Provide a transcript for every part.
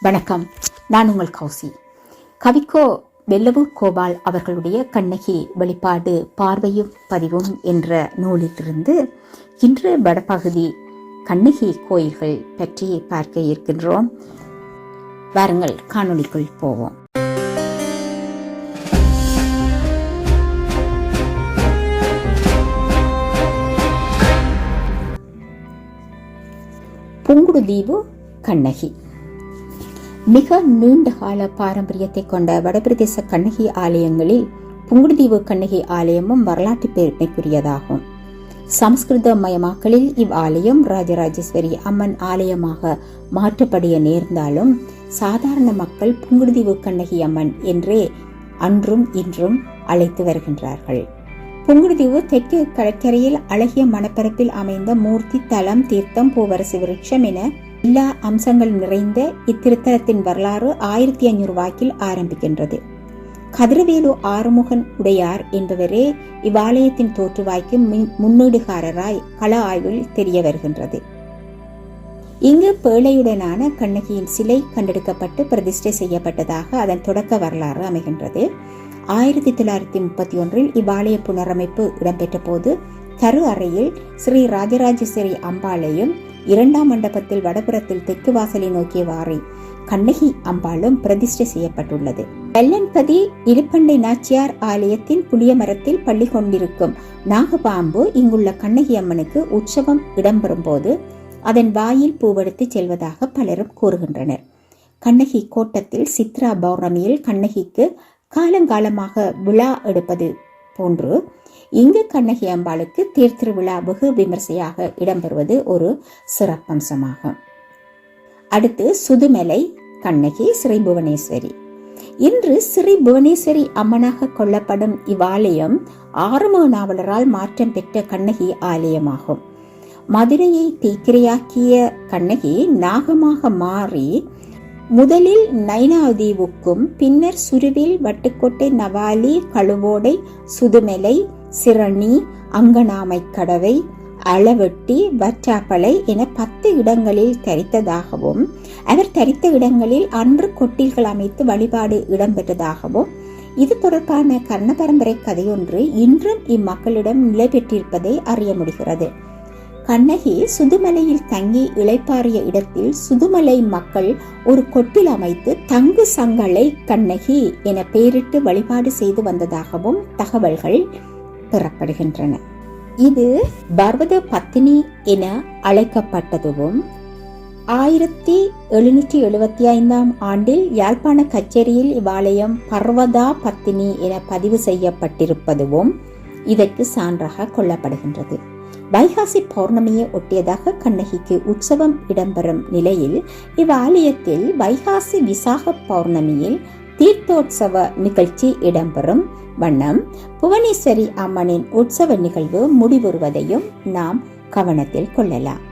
வணக்கம். நான் உங்கள் கௌசி. கவிக்கோ வெல்லவு கோபால் அவர்களுடைய கண்ணகி வெளிப்பாடு பார்வையும் பதிவும் என்ற நூலிலிருந்து இன்று வடபகுதி கண்ணகி கோயில்கள் பற்றி பார்க்க இருக்கின்றோம். வாருங்கள் காணொளிக்குள் போவோம். புங்குடுதீவு கண்ணகி. மிக நீண்ட கால பாரம்பரியத்தை கொண்ட வடபிரதேச கண்ணகி ஆலயங்களில் புங்குடுதீவு கண்ணகி ஆலயமும் வரலாற்று பெருமைக்குரியதாகும். சமஸ்கிருத மயமாக்கலில் இவ் ஆலயம் ராஜராஜேஸ்வரி அம்மன் ஆலயமாக மாற்றப்படிய நேர்ந்தாலும் சாதாரண மக்கள் புங்குடுதீவு கண்ணகி அம்மன் என்றே அன்றும் இன்றும் அழைத்து வருகின்றார்கள். புங்குடுதீவு தெற்கு கடற்கரையில் அழகிய மணப்பரப்பில் அமைந்த மூர்த்தி தலம் தீர்த்தம் பூவரசு விருட்சம் என எல்லா அம்சங்கள் நிறைந்த இத்திருத்தலத்தின் வரலாறு ஆயிரத்தி ஐநூறு வாக்கில் ஆரம்பிக்கின்றது. கதிரவேலு ஆறுமுகன் உடையார் என்பவரே இவ்வாலயத்தின் தோற்றுவாய்க்கு முன்னீடுகாரராய் கள ஆய்வில் தெரிய வருகின்றது. இங்கு பேழையுடனான கண்ணகியின் சிலை கண்டெடுக்கப்பட்டு பிரதிஷ்டை செய்யப்பட்டதாக அதன் தொடக்க வரலாறு அமைகின்றது. ஆயிரத்தி தொள்ளாயிரத்தி முப்பத்தி ஒன்றில் இவ்வாலய புனரமைப்பு இடம்பெற்ற போது கரு அறையில் ஸ்ரீ ராஜராஜேஸ்வரி அம்பாளையும் இரண்டாம் மண்டபத்தில் வடபுறத்தில் தெற்கு வாசலை நோக்கிய வாரி கண்ணகி அம்பாளும் பிரதிஷ்டை செய்யப்பட்டுள்ளது. வெள்ளன்பதி இருப்பண்டை நாச்சியார் ஆலயத்தின் புளிய மரத்தில் பள்ளி கொண்டிருக்கும் நாகபாம்பு இங்குள்ள கண்ணகி அம்மனுக்கு உற்சவம் இடம்பெறும் போது அதன் வாயில் பூவெடுத்து செல்வதாக பலரும் கூறுகின்றனர். கண்ணகி கோட்டத்தில் சித்ரா பௌர்ணமியில் கண்ணகிக்கு காலங்காலமாக விழா எடுப்பது போன்று இங்கு கண்ணகி அம்பாளுக்கு தேர் திருவிழா வெகு விமர்சையாக இடம்பெறுவது ஒரு சிறப்பம்சமாகும். அடுத்து சுதுமலை கண்ணகி ஸ்ரீ புவனேஸ்வரி இன்று ஸ்ரீ புவனேஸ்வரி அம்மனாக கொள்ளப்படும் இவ்வாலயம் ஆறுமுக நாவலரால் மாற்றம் பெற்ற கண்ணகி ஆலயமாகும். மதுரையை தீக்கிரையாக்கிய கண்ணகி நாகமாக மாறி முதலில் நைனாதீவுக்கும் பின்னர் சுருவில் வட்டுக்கோட்டை நவாலி கழுவோடை சுதுமலை சிரணி அங்கனாமை கடவை அளவெட்டி வற்றாப்பளை என பத்து இடங்களில் தரித்ததாகவும் அவர் தரித்த இடங்களில் அன்று கொட்டில்கள் அமைத்து வழிபாடு இடம்பெற்றதாகவும் இது தொடர்பான கர்ண பரம்பரை கதையொன்று இன்றும் இம்மக்களிடம் நிலை பெற்றிருப்பதை அறிய முடிகிறது. கண்ணகி சுதுமலையில் தங்கி இளைப்பாறிய இடத்தில் சுதுமலை மக்கள் ஒரு கொட்டில் அமைத்து தங்கு சங்கலை கண்ணகி என பெயரிட்டு வழிபாடு செய்து வந்ததாகவும் தகவல்கள் பெறப்படுகின்றன. இது பர்வத பத்தினி என அழைக்கப்பட்டதும் ஆயிரத்தி எழுநூற்றி எழுபத்தி ஐந்தாம் ஆண்டில் யாழ்ப்பாண கச்சேரியில் இவ்வாலயம் பர்வதா பத்தினி என பதிவு செய்யப்பட்டிருப்பதுவும் இதற்கு சான்றாக கொள்ளப்படுகின்றது. வைகாசி பௌர்ணமியை ஒட்டியதாக கண்ணகிக்கு உற்சவம் இடம்பெறும் நிலையில் இவ்வாலயத்தில் வைகாசி விசாக பௌர்ணமியில் தீர்த்தோற்சவ நிகழ்ச்சி இடம்பெறும் வண்ணம். புவனேஸ்வரி அம்மனின் உற்சவ நிகழ்வு முடிவுறுவதையும் நாம் கவனத்தில் கொள்ளலாம்.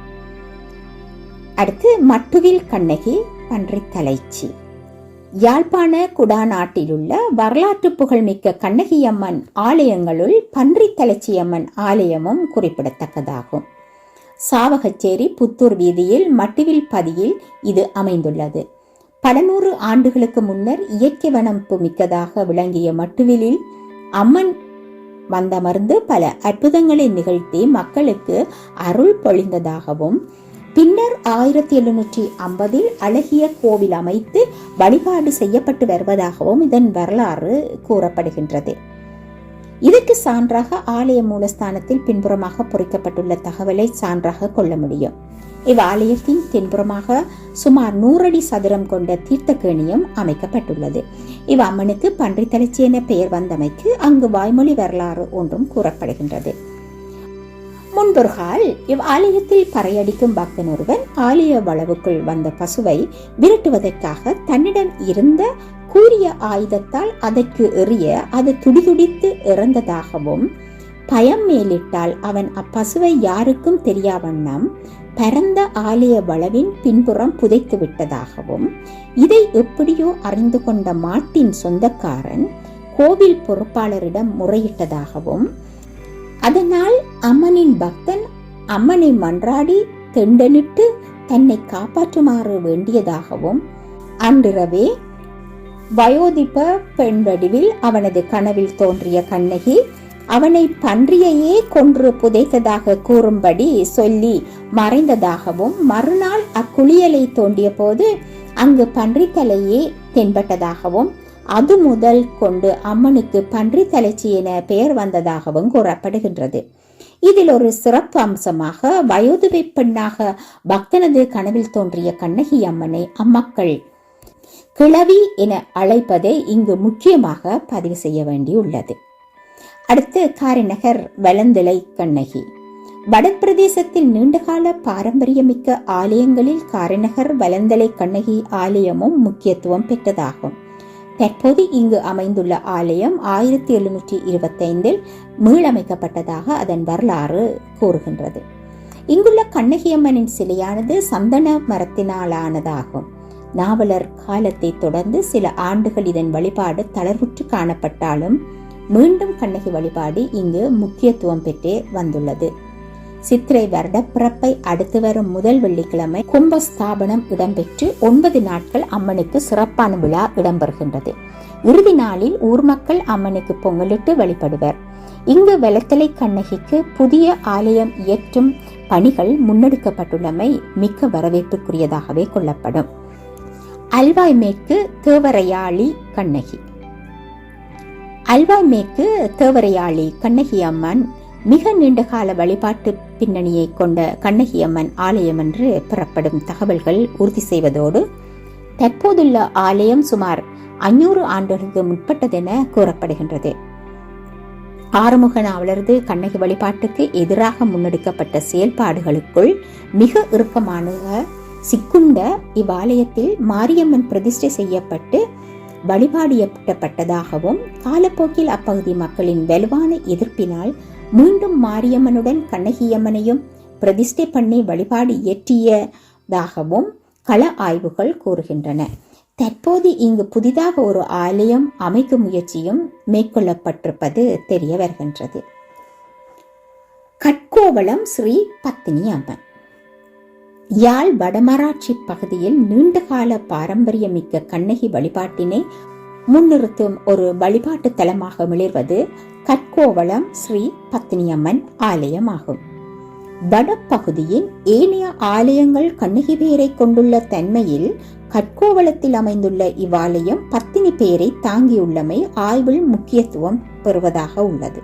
அடுத்து மட்டுவில் கண்ணகி பன்றி தலைச்சி. யாழ்ப்பாண குடாநாட்டிலுள்ள வரலாற்று புகழ்மிக்க கண்ணகியம்மன் ஆலயங்களுள் பன்றி தலைச்சியம்மன் ஆலயமும் குறிப்பிடத்தக்கதாகும். சாவகச்சேரி புத்தூர் வீதியில் மட்டுவில் பதியில் இது அமைந்துள்ளது. பல நூறு ஆண்டுகளுக்கு முன்னர் இயற்கை வனப்பு மிக்கதாக விளங்கிய மட்டுவிலில் அம்மன் வந்தமர்ந்து பல அற்புதங்களை நிகழ்த்தி மக்களுக்கு அருள் பொழிந்ததாகவும் பின்னர் ஆயிரத்தி எழுநூற்றி ஐம்பதில் அழகிய கோவில் அமைத்து வழிபாடு செய்யப்பட்டு வருவதாகவும் இதன் வரலாறு கூறப்படுகின்றது. இதற்கு சான்றாக ஆலய மூலஸ்தானத்தில் பின்புறமாக பொறிக்கப்பட்டுள்ள தகவலை சான்றாக கொள்ள முடியும். இவ்வாலயத்தின் தென்புறமாக சுமார் நூறடி சதுரம் கொண்ட தீர்த்தக்கேணியும் அமைக்கப்பட்டுள்ளது. இவ் அம்மனுக்கு பன்றித்தலைச்சி என பெயர் வந்தமைக்கு அங்கு வாய்மொழி வரலாறு ஒன்றும் கூறப்படுகின்றது. முன்பொருகால் இவ் ஆலயத்தில் பறையடிக்கும் பக்தன் ஒருவன் ஆலய வளவுக்குள் வந்த பசுவை விரட்டுவதற்காக தன்னிடம் இருந்த கூறிய ஆயுதத்தால் அதற்கு எறிய அது துடிதுடித்து இறந்ததாகவும் பயம் மேலிட்டால் அவன் அப்பசுவை யாருக்கும் தெரியாவண்ணம் பரந்த ஆலய வளவின் பின்புறம் புதைத்து விட்டதாகவும் இதை எப்படியோ அறிந்து கொண்ட மாட்டின் சொந்தக்காரன் கோவில் பொறுப்பாளரிடம் முறையிட்டதாகவும் அதனால் அம்மனின் பக்தன் அம்மனை மன்றாடி தெண்டனிட்டு தன்னை காப்பாற்றுமாறு வேண்டியதாகவும் அன்றிரவே வயோதிப பெண் வடிவில் அவனது கனவில் தோன்றிய கண்ணகி அவனை பன்றியையே கொன்று புதைத்ததாக கூறும்படி சொல்லி மறைந்ததாகவும் மறுநாள் அக்குளியலை தோண்டிய போது அங்கு பன்றி தலையே தென்பட்டதாகவும் அது முதல் கொண்டு அம்மனுக்கு பன்றி தலைச்சி என பெயர் வந்ததாகவும் கூறப்படுகின்றது. இதில் ஒரு சிறப்பு அம்சமாக வயோதிபை பெண்ணாக பக்தனது கனவில் தோன்றிய கண்ணகி அம்மனை அம்மக்கள் கிழவி என அழைப்பதை இங்கு முக்கியமாக பதிவு செய்ய வேண்டியுள்ளது. அடுத்து காரிநகர் வலந்திலை கண்ணகி. வடபிரதேசத்தில் நீண்டகால பாரம்பரியமிக்க ஆலயங்களில் காரிநகர் வலந்தலை கண்ணகி ஆலயமும் முக்கியத்துவம் பெற்றதாகும். தற்போது இங்கு அமைந்துள்ள ஆலயம் ஆயிரத்தி எழுநூற்றி இருபத்தைந்தில் மீளமைக்கப்பட்டதாக அதன் வரலாறு கூறுகின்றது. இங்குள்ள கண்ணகியம்மனின் சிலையானது சந்தன மரத்தினாலானதாகும். நாவலர் காலத்தை தொடர்ந்து சில ஆண்டுகள் இதன் வழிபாடு தளர்வுற்று காணப்பட்டாலும் மீண்டும் கண்ணகி வழிபாடு இங்கு முக்கியத்துவம் பெற்றே வந்துள்ளது. சித்திரை வருடப்பிறப்பை அடுத்து வரும் முதல் வெள்ளிக்கிழமை கும்பஸ்தாபனம் இடம்பெற்று ஒன்பது நாட்கள் அம்மனுக்கு சிறப்பான விழா இடம்பெறுகின்றது. இறுதி நாளில் ஊர் மக்கள் அம்மனுக்கு பொங்கலிட்டு வழிபடுவர். இங்கு வெளத்தலை கண்ணகிக்கு புதிய ஆலயம் இயற்றும் பணிகள் முன்னெடுக்கப்பட்டுள்ளமை மிக்க வரவேற்புக்குரியதாகவே கொள்ளப்படும். அல்வாய் மேற்கு தேவரையாளி கண்ணகி. அல்வாய் மேற்கு தேவரையாளி கண்ணகி அம்மன் மிக நீண்டகால வழிபாட்டு பின்னணியை கொண்ட கண்ணகி அம்மன் ஆலயம் என்று பெறப்படும் தகவல்கள் உறுதி செய்வதோடு தற்போதுள்ள ஆலயம் சுமார் அஞ்சூறு ஆண்டுகளுக்கு முற்பட்டதென கூறப்படுகின்றது. ஆறுமுக நாவலரது கண்ணகி வழிபாட்டுக்கு எதிராக முன்னெடுக்கப்பட்ட செயல்பாடுகளுக்குள் மிக இறுக்கமான சிக்குண்ட இவ்வாலயத்தில் மாரியம்மன் பிரதிஷ்டை செய்யப்பட்டு வழிபாடியப்பட்டதாகவும் காலப்போக்கில் அப்பகுதி மக்களின் வலுவான எதிர்ப்பினால் மீண்டும் மாரியம்மனுடன் கண்ணகியம்மனையும் பிரதிஷ்டை பண்ணி வழிபாடு இயற்றியதாகவும் கள ஆய்வுகள் கூறுகின்றன. தற்போது இங்கு புதிதாக ஒரு ஆலயம் அமைக்கும் முயற்சியும் மேற்கொள்ளப்பட்டிருப்பது தெரிய வருகின்றது. கட்கோவளம் ஸ்ரீ பத்தினி அம்மன் யாழ் வடமராட்சி பகுதியில் நீண்டகால பாரம்பரியமிக்க கண்ணகி வழிபாட்டினை முன்னிறுத்தும் ஒரு வழிபாட்டு தலமாக மிளிர்வது கற்கோவளம் ஸ்ரீ பத்தினியம்மன் ஆலயமாகும். வடப்பகுதியின் ஏனைய ஆலயங்கள் கண்ணகி பெயரை கொண்டுள்ள தன்மையில் கட்கோவளத்தில் அமைந்துள்ள இவ்வாலயம் பத்தினி பெயரை தாங்கியுள்ளமை ஆய்வில் முக்கியத்துவம் பெறுவதாக உள்ளது.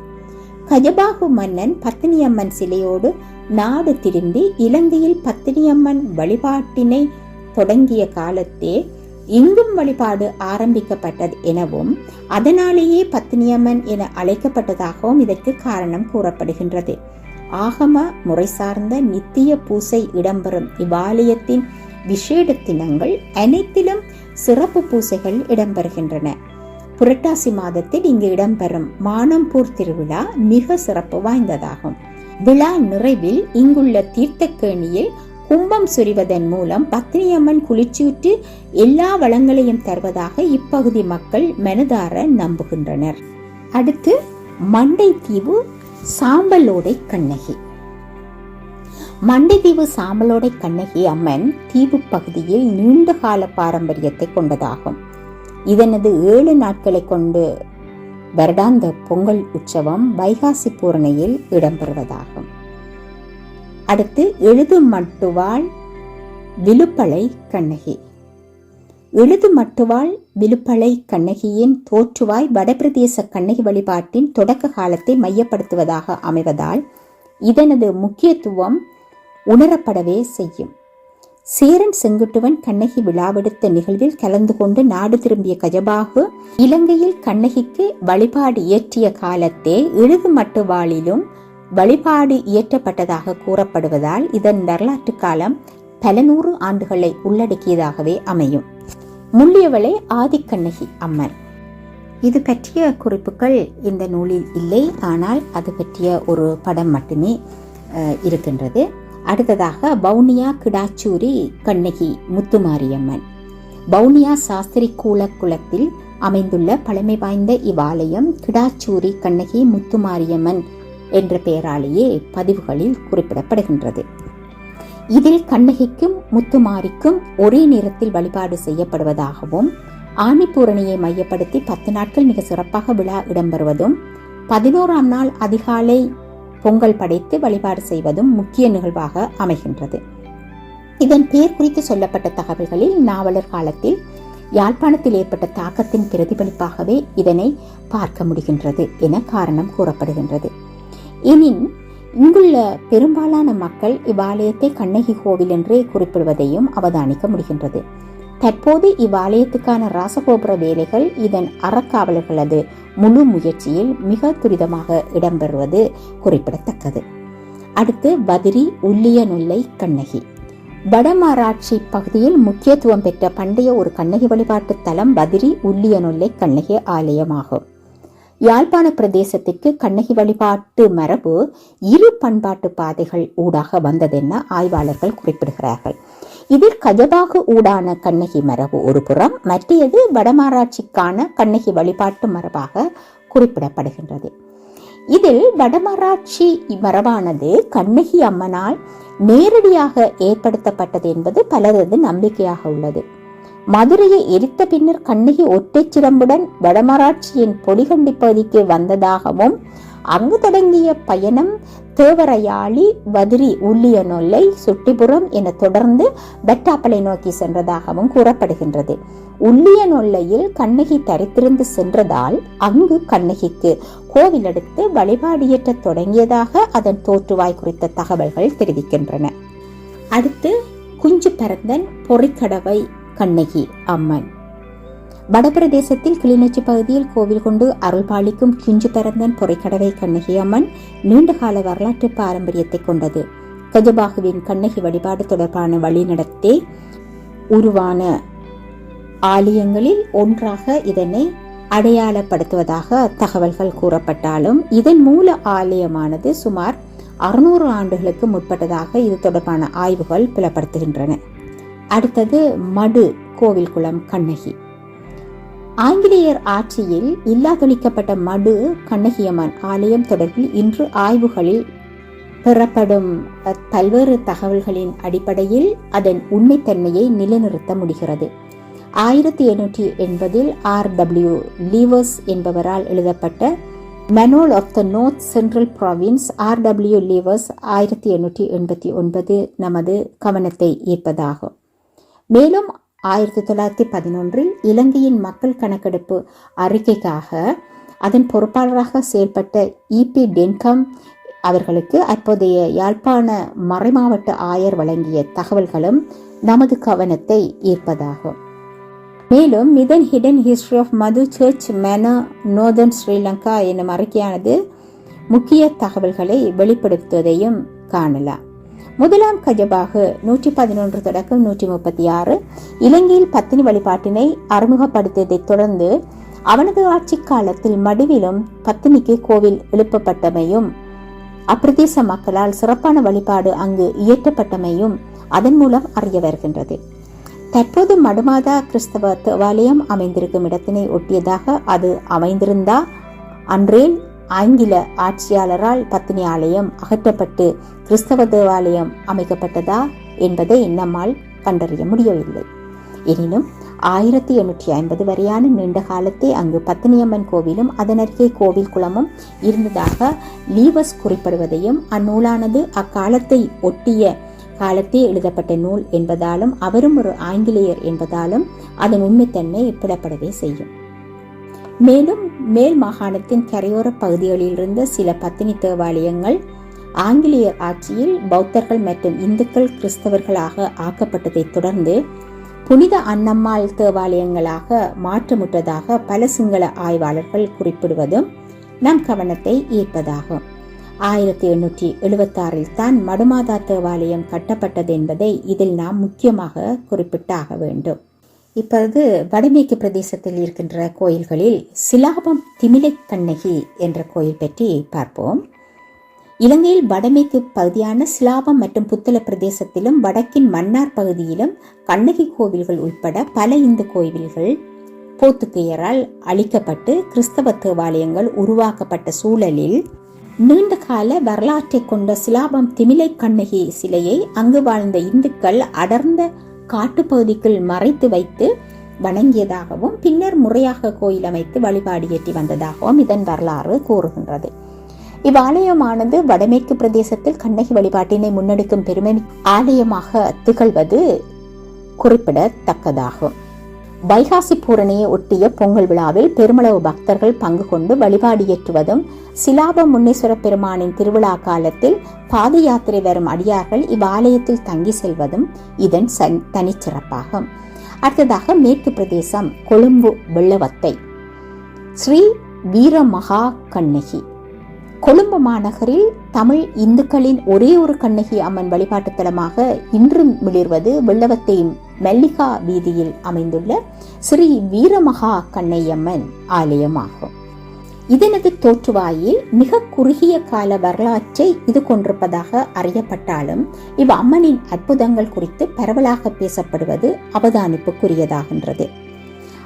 கஜபாகு மன்னன் பத்தினியம்மன் சிலையோடு நாடு திரும்பி இலங்கையில் பத்தினியம்மன் வழிபாட்டினை தொடங்கிய காலத்தே இங்கும் வழிபாடு ஆரம்பிக்கப்பட்டது எனவும் அதனாலேயே பத்தினியம்மன் என அழைக்கப்பட்டதாகவும் இதற்கு காரணம் கூறப்படுகின்றது. ஆகம முறை சார்ந்த நித்திய பூசை இடம்பெறும் இவ்வாலயத்தின் விசேட தினங்கள் அனைத்திலும் சிறப்பு பூசைகள் இடம்பெறுகின்றன. புரட்டாசி மாதத்தில் இங்கு இடம்பெறும் மானம்பூர் திருவிழா மிக சிறப்பு வாய்ந்ததாகும். விழா நிறைவில் இங்குள்ள தீர்த்தக்கேணியில் கும்பம் சுரிவதன் மூலம் பத்தினியம்மன் குளிர்ச்சியுற்று எல்லா வளங்களையும் தருவதாக இப்பகுதி மக்கள் மனதார நம்புகின்றனர். அடுத்து மண்டை தீவு சாம்பலோடை கண்ணகி. மண்டைதீவு சாம்பலோடை கண்ணகி அம்மன் தீவு பகுதியில் நீண்ட கால பாரம்பரியத்தை கொண்டதாகும். இதனது ஏழு நாட்களை கொண்டு வருடாந்த பொங்கல் உற்சவம் வைகாசி பூரணையில் இடம்பெறுவதாகும். அடுத்து எழுது மட்டுவாள் விழுப்பளை கண்ணகி. எழுது மட்டுவாள் விழுப்பளை கண்ணகியின் தோற்றுவாய் வடபிரதேச கண்ணகி வழிபாட்டின் தொடக்க காலத்தை மையப்படுத்துவதாக அமைவதால் இதனது முக்கியத்துவம் உணரப்படவே செய்யும். சேரன் செங்குட்டுவன் கண்ணகி விழாவெடுத்த நிகழ்வில் கலந்து கொண்டு நாடு திரும்பிய கஜபாகு இலங்கையில் கண்ணகிக்கு வழிபாடு இயற்றிய காலத்தே எழுது மட்டுவாளிலும் வழிபாடு இயற்றப்பட்டதாக கூறப்படுவதால் இதன் வரலாற்று காலம் பல நூறு ஆண்டுகளை உள்ளடக்கியதாகவே அமையும். முள்ளியவளை ஆதிக்கண்ணகி அம்மன். இது பற்றிய குறிப்புகள் இந்த நூலில் இல்லை. ஆனால் அது பற்றிய ஒரு படம் மட்டுமே இருக்கின்றது. அடுத்ததாக பவுனியா கிடாச்சூரி கண்ணகி முத்துமாரியம்மன். பவுனியா சாஸ்திரி கூல குளத்தில் அமைந்துள்ள பழமை வாய்ந்த இவ்வாலயம் கிடாச்சூரி கண்ணகி முத்துமாரியம்மன் என்ற பெயராலேயே பதிவுகளில் குறிப்பிடப்படுகின்றது. இதில் கண்ணகிக்கும் முத்துமாரிக்கும் ஒரே நேரத்தில் வழிபாடு செய்யப்படுவதாகவும் ஆணிப்பூரணியை மையப்படுத்தி பத்து நாட்கள் மிக சிறப்பாக விழா இடம்பெறுவதும் பதினோராம் நாள் அதிகாலை பொங்கல் படைத்து வழிபாடு செய்வதும் முக்கிய நிகழ்வாக அமைகின்றது. இதன் பெயர் குறித்து சொல்லப்பட்ட தகவல்களில் நாவலர் காலத்தில் யாழ்ப்பாணத்தில் ஏற்பட்ட தாக்கத்தின் பிரதிபலிப்பாகவே இதனை பார்க்க முடிகின்றது என காரணம் கூறப்படுகின்றது. எனின் இங்குள்ள பெரும்பாலான மக்கள் இவ்வாலயத்தை கண்ணகி கோவில் என்றே குறிப்பிடுவதையும் அவதானிக்க முடிகின்றது. தற்போது இவ்வாலயத்துக்கான ராசகோபுர வேலைகள் இதன் அறக்காவலர்களது முழு முயற்சியில் மிக துரிதமாக இடம்பெறுவது குறிப்பிடத்தக்கது. அடுத்து பதிரி உள்ளியனுல்லை கண்ணகி. வடமராட்சி பகுதியில் முக்கியத்துவம் பெற்ற பண்டைய ஒரு கண்ணகி வழிபாட்டு தலம் பதிரி உள்ளியனுல்லை கண்ணகி ஆலயமாகும். யாழ்ப்பாண பிரதேசத்திற்கு கண்ணகி வழிபாட்டு மரபு இரு பண்பாட்டு பாதைகள் ஊடாக வந்ததென ஆய்வாளர்கள் குறிப்பிடுகிறார்கள். இதில் கஜபாகு ஊடான கண்ணகி மரபு ஒரு புறம் மற்றையது வடமாராட்சிக்கான கண்ணகி வழிபாட்டு மரபாக குறிப்பிடப்படுகின்றது. இதில் வடமராட்சி மரபானது கண்ணகி அம்மனால் நேரடியாக ஏற்படுத்தப்பட்டது என்பது பலரது நம்பிக்கையாக உள்ளது. மதுரையை எரித்த பின்னர் கண்ணகி ஒற்றை சிரம்புடன் வடமராட்சியின் பொலிகண்டி பகுதிக்கு வந்ததாகவும் அங்கு தொடங்கிய பயணம் தேவரையாளி வதிரி உள்ளிய நொல்லை சுட்டிபுரம் என தொடர்ந்து பெட்டாப்பளை நோக்கி சென்றதாகவும் கூறப்படுகின்றது. உள்ளிய நொல்லையில் கண்ணகி தரித்திருந்து சென்றதால் அங்கு கண்ணகிக்கு கோவில் எடுத்து வழிபாடியேற்ற தொடங்கியதாக அதன் தோற்றுவாய் குறித்த தகவல்கள் தெரிவிக்கின்றன. அடுத்து குஞ்சு பரந்தன் பொறிக்கடவை கண்ணகி அம்மன். வடபிரதேசத்தில் கிளிநொச்சி பகுதியில் கோவில் கொண்டு அருள் பாலிக்கும் கிஞ்சு பரந்தன் பொறைக்கடவை கண்ணகி அம்மன் நீண்டகால வரலாற்று பாரம்பரியத்தை கொண்டது. கஜபாகுவின் கண்ணகி வழிபாடு தொடர்பான வழிநடத்தே உருவான ஆலயங்களில் ஒன்றாக இதனை அடையாளப்படுத்துவதாக தகவல்கள் கூறப்பட்டாலும் இதன் மூல ஆலயமானது சுமார் அறுநூறு ஆண்டுகளுக்கு முற்பட்டதாக இது தொடர்பான ஆய்வுகள் புலப்படுத்துகின்றன. அடுத்தது மடு கோவில்குளம் கண்ணகி. ஆங்கிலேயர் ஆட்சியில் இல்லாதொழிக்கப்பட்ட மடு கண்ணகியம்மன் ஆலயம் தொடர்பில் இன்று ஆய்வுகளில் பெறப்படும் பல்வேறு தகவல்களின் அடிப்படையில் அதன் உண்மைத்தன்மையை நிலைநிறுத்த முடிகிறது. ஆயிரத்தி எண்ணூற்றி எண்பதில் ஆர். டபிள்யூ. லீவர்ஸ் என்பவரால் எழுதப்பட்ட manual of the north central province R W Ievers ஆயிரத்தி எண்ணூற்றி எண்பத்தி ஒன்பது நமது கவனத்தை ஈர்ப்பதாகும். மேலும் ஆயிரத்தி தொள்ளாயிரத்தி பதினொன்றில் இலங்கையின் மக்கள் கணக்கெடுப்பு அறிக்கைக்காக அதன் பொறுப்பாளராக செயல்பட்ட இபி டென்கம் அவர்களுக்கு அப்போதைய யாழ்ப்பாண மறைமாவட்ட ஆயர் வழங்கிய தகவல்களும் நமது கவனத்தை ஈர்ப்பதாகும். மேலும் மிதன் hidden history of Madhu search மெனா northern Sri Lanka என்னும் அறிக்கையானது முக்கிய தகவல்களை வெளிப்படுத்துவதையும் காணலாம். முதலாம் கஜபாகு நூற்றி பதினொன்று தொடக்கம் நூற்றி முப்பத்தி ஆறு. இலங்கையில் பத்தினி வழிபாட்டினை அறிமுகப்படுத்தியதைத் தொடர்ந்து அவனது ஆட்சி காலத்தில் மடுவிலும் பத்தினிக்கு கோவில் எழுப்பப்பட்டமையும் அப்பிரதேச மக்களால் சிறப்பான வழிபாடு அங்கு இயற்றப்பட்டமையும் அதன் மூலம் அறிய வருகின்றது. தற்போது மடுமாதா கிறிஸ்தவ தேவாலயம் அமைந்திருக்கும் இடத்தினை ஒட்டியதாக அது அமைந்திருந்தா அன்றேல் ஆங்கில ஆட்சியாளரால் பத்தினி ஆலயம் அகற்றப்பட்டு கிறிஸ்தவ தேவாலயம் அமைக்கப்பட்டதா என்பதை நம்மால் கண்டறிய முடியவில்லை. எனினும் ஆயிரத்தி எண்ணூற்றி ஐம்பது வரையான நீண்ட காலத்தே அங்கு பத்தினியம்மன் கோவிலும் அதன் அருகே கோவில் குளமும் இருந்ததாக லீவஸ் குறிப்பிடுவதையும் அந்நூலானது அக்காலத்தை ஒட்டிய காலத்தே எழுதப்பட்ட நூல் என்பதாலும் அவரும் ஒரு ஆங்கிலேயர் என்பதாலும் அதன் உண்மைத்தன்மை புலப்படவே செய்யும். மேலும் மேல் மாகாணத்தின் கரையோர பகுதிகளில் இருந்த சில பத்தினி தேவாலயங்கள் ஆங்கிலேயர் ஆட்சியில் பௌத்தர்கள் மற்றும் இந்துக்கள் கிறிஸ்தவர்களாக ஆக்கப்பட்டதைத் தொடர்ந்து புனித அன்னம்மாள் தேவாலயங்களாக மாற்றமுற்றதாக பல சிங்கள ஆய்வாளர்கள் குறிப்பிடுவதும் நம் கவனத்தை ஈர்ப்பதாகும். ஆயிரத்தி எண்ணூற்றி எழுபத்தாறில் தான் மடுமாதா தேவாலயம் கட்டப்பட்டது என்பதை இதில் நாம் முக்கியமாக குறிப்பிட்டாக வேண்டும். இப்பொழுது வடமேற்கு பிரதேசத்தில் இருக்கின்ற கோயில்களில் சிலாபம் திமிலை கண்ணகி என்ற கோயில் பற்றி பார்ப்போம். இலங்கையில் வடமேற்கு பகுதியான சிலாபம் மற்றும் புத்தள பிரதேசத்திலும் வடக்கின் மன்னார் பகுதியிலும் கண்ணகி கோவில்கள் உட்பட பல இந்து கோவில்கள் போத்துக்கையரால் அழிக்கப்பட்டு கிறிஸ்தவ தேவாலயங்கள் உருவாக்கப்பட்ட சூழலில் நீண்ட கால வரலாற்றை கொண்ட சிலாபம் திமிலை கண்ணகி சிலையை அங்கு வாழ்ந்த இந்துக்கள் அடர்ந்த காட்டுப்பகுதிக்குள் மறைத்து வைத்து வணங்கியதாகவும் பின்னர் முறையாக கோயில் அமைத்து வழிபாடு ஏற்றி வந்ததாகவும் இதன் வரலாறு கூறுகின்றது. இவ்வாலயமானது வடமேற்கு பிரதேசத்தில் கண்ணகி வழிபாட்டினை முன்னெடுக்கும் பெருமை ஆலயமாக திகழ்வது குறிப்பிடத்தக்கதாகும். வைகாசி பூரணியை ஒட்டிய பொங்கல் விழாவில் பெருமளவு பக்தர்கள் பங்கு கொண்டு வழிபாடு ஏற்றுவதும் சிலாப முன்னீஸ்வர பெருமானின் திருவிழா காலத்தில் பாத யாத்திரை வரும் அடியார்கள் இவ்வாலயத்தில் தங்கி செல்வதும் இதன் சன்- தனிச்சிறப்பாகும். அடுத்ததாக மேற்கு பிரதேசம் கொழும்பு வெள்ளவத்தை. ஸ்ரீ வீரமகா கண்ணகி கொழும்பு மாநகரில் தமிழ் இந்துக்களின் ஒரே ஒரு கண்ணகி அம்மன் வழிபாட்டுத்தலமாக இன்றும் மிளிர்வது வெள்ளவத்தை மல்லிகா வீதியில் அமைந்துள்ள ஸ்ரீ வீரமகா கண்ணையம்மன் ஆலயமாகும். இதனது தோற்றுவாயில் மிக குறுகிய கால வரலாற்றை இது கொண்டிருப்பதாக அறியப்பட்டாலும் இவ் அம்மனின் அற்புதங்கள் குறித்து பரவலாக பேசப்படுவது அவதானிப்புக்குரியதாகின்றது.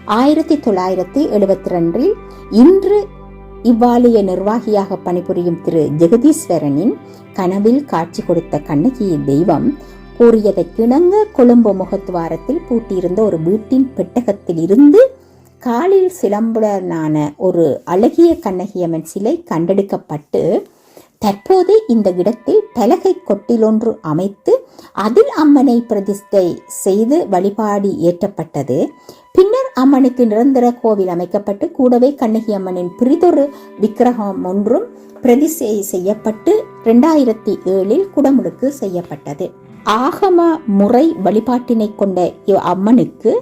ஆயிரத்தி தொள்ளாயிரத்தி எழுபத்தி ரெண்டில் இன்று இவ்வாலய நிர்வாகியாக பணிபுரியும் திரு ஜெகதீஸ்வரனின் கனவில் காட்சி கொடுத்த கண்ணகி தெய்வம் கூறியதை கிணங்க கொழும்பு முகத்துவாரத்தில் பூட்டியிருந்த ஒரு வீட்டின் பெட்டகத்தில் இருந்து காலில் சிலம்புடனான ஒரு அழகிய கண்ணகியம்மன் சிலை கண்டெடுக்கப்பட்டு தற்போது இந்த இடத்தில் பலகை கொட்டிலொன்று அமைத்து அதில் அம்மனை பிரதிஷ்டை செய்து வழிபாடு ஏற்றப்பட்டது. அம்மனுக்கு நிரந்தர கோவில் அமைக்கப்பட்டு கூடவே கண்ணகி அம்மனின் பிரிதொரு விக்கிரகம் ஒன்றும் பிரதிஷ்டை செய்யப்பட்டு இரண்டாயிரத்தி ஏழில் குடமுழுக்கு செய்யப்பட்டது. ஆகம முறை வழிபாட்டினை கொண்ட இவ் அம்மனுக்கு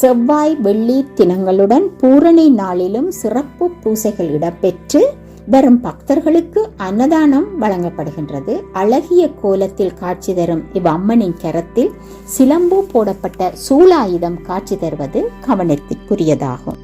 செவ்வாய் வெள்ளி தினங்களுடன் பூரணி நாளிலும் சிறப்பு பூசைகள் இடம்பெற்று வரும் பக்தர்களுக்கு அன்னதானம் வழங்கப்படுகின்றது. அழகிய கோலத்தில் காட்சி தரும் இவ் அம்மனின் கரத்தில் சிலம்பு போடப்பட்ட சூலாயுதம் காட்சி தருவது கவனத்திற்குரியதாகும்.